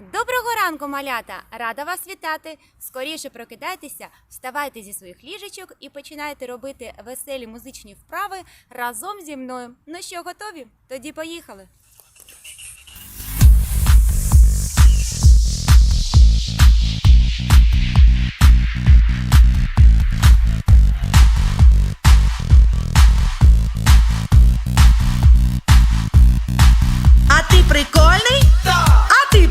Доброго ранку, малята! Рада вас вітати! Скоріше прокидайтеся, вставайте зі своїх ліжечок і починайте робити веселі музичні вправи разом зі мною. Ну що, готові? Тоді поїхали! А ти прикольний?